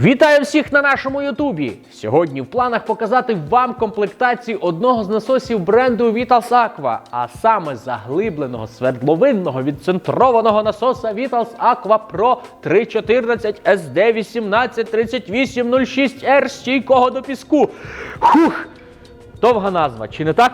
Вітаю всіх на нашому Ютубі! Сьогодні в планах показати вам комплектацію одного з насосів бренду Vitals Aqua, а саме заглибленого свердловинного відцентрованого насоса Vitals Aqua Pro 314 SD 183806 r стійкого до піску. Хух! Довга назва, чи не так?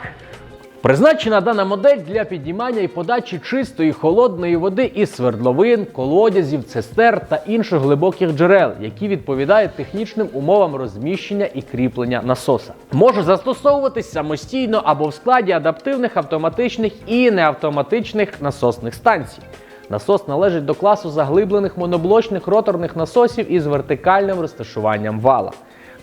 Призначена дана модель для піднімання і подачі чистої холодної води із свердловин, колодязів, цистер та інших глибоких джерел, які відповідають технічним умовам розміщення і кріплення насоса. Може застосовуватись самостійно або в складі адаптивних автоматичних і неавтоматичних насосних станцій. Насос належить до класу заглиблених моноблочних роторних насосів із вертикальним розташуванням вала.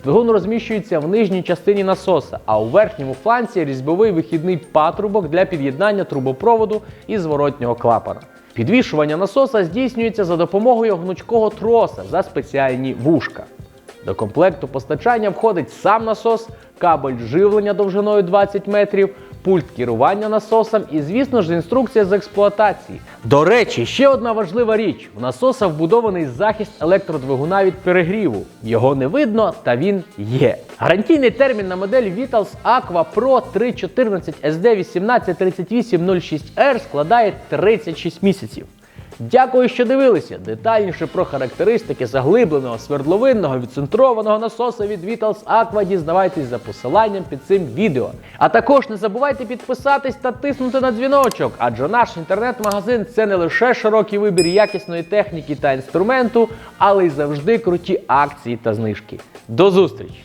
Двигун розміщується в нижній частині насоса, а у верхньому фланці різьбовий вихідний патрубок для під'єднання трубопроводу і зворотнього клапана. Підвішування насоса здійснюється за допомогою гнучкого троса за спеціальні вушка. До комплекту постачання входить сам насос, кабель живлення довжиною 20 метрів, пульт керування насосом і, звісно ж, інструкція з експлуатації. До речі, ще одна важлива річ: в насоса вбудований захист електродвигуна від перегріву. Його не видно, та він є. Гарантійний термін на модель Vitals Aqua Pro 314 SD 183806 r складає 36 місяців. Дякую, що дивилися. Детальніше про характеристики заглибленого свердловинного відцентрованого насоса від Vitals Aqua дізнавайтесь за посиланням під цим відео. А також не забувайте підписатись та тиснути на дзвіночок, адже наш інтернет-магазин це не лише широкий вибір якісної техніки та інструменту, але й завжди круті акції та знижки. До зустрічі!